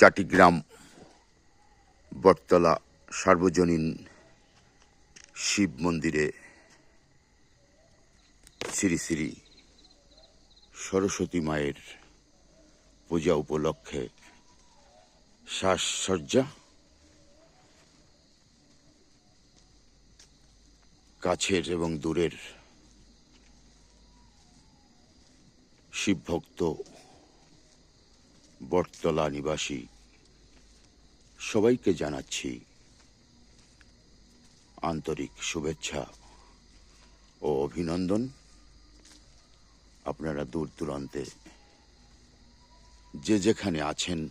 জাটিগ্রাম বটতলা, সার্বজনীন শিব মন্দিরে শ্রী শ্রী সরস্বতী মায়ের পূজা উপলক্ষে সাজসজ্জা, কাছের এবং দূরের শিবভক্ত বটতলা নিবাসী। সবাইকে জানাচ্ছি আন্তরিক শুভেচ্ছা ও অভিনন্দন। আপনারা দূর দূরান্তে যে যেখানে আছেন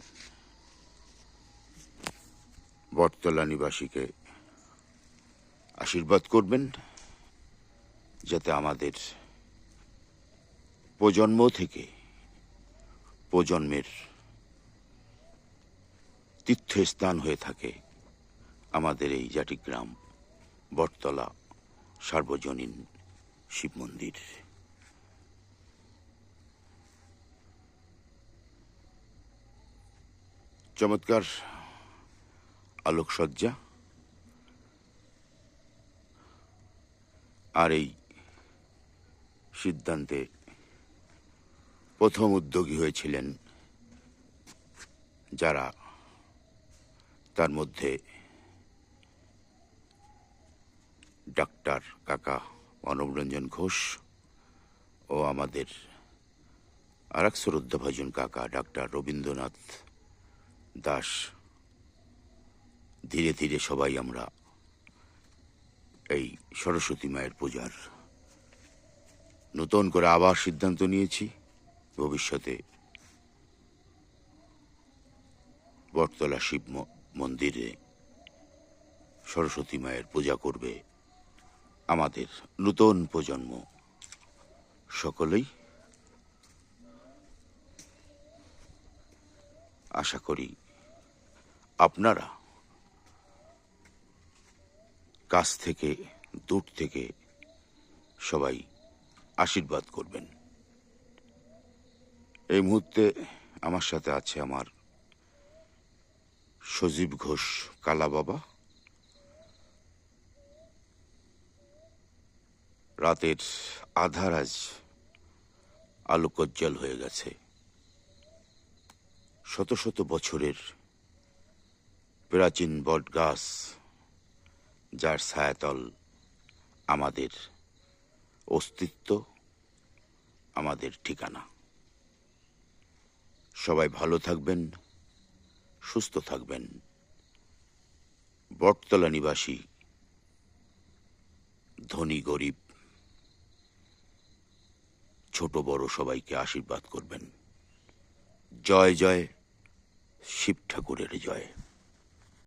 বটতলা নিবাসীকে আশীর্বাদ করবেন, যাতে আমাদের প্রজন্ম থেকে প্রজন্মের তীর্থস্থান হয়ে থাকে আমাদের এই জাটিগ্রাম, বটতলা, সার্বজনীন শিব মন্দির। চমৎকার আলোকসজ্জা। আর এই সিদ্ধান্তে প্রথম উদ্যোগী হয়েছিলেন যারা তার মধ্যে ডাক্তার কাকা মানবরঞ্জন ঘোষ ও আমাদের আর এক শ্রদ্ধাভাজন কাকা ডাক্তার রবীন্দ্রনাথ দাস। ধীরে ধীরে সবাই আমরা এই সরস্বতী মায়ের পূজার নতুন করে আবার সিদ্ধান্ত নিয়েছি। ভবিষ্যতে বটতলা শিব মন্দিরে সরস্বতী মায়ের পূজা করবে আমাদের নূতন প্রজন্ম। সকলেই আশা করি আপনারা কাছ থেকে, দূর থেকে সবাই আশীর্বাদ করবেন। এই মুহূর্তে আমার সাথে আছে আমার সজীব ঘোষ, কালা বাবা। রাতের আধার আজ আলোকজ্জ্বল হয়ে গেছে। শত শত বছরের প্রাচীন বট গাছ যার ছায়াতল আমাদের অস্তিত্ব, আমাদের ঠিকানা। সবাই ভালো থাকবেন সুস্থ থাকবেন। বটতলা নিবাসী, ধনী, গরিব, ছোট, বড় সবাইকে আশীর্বাদ করবেন। জয় জয়, শিব ঠাকুরের জয়।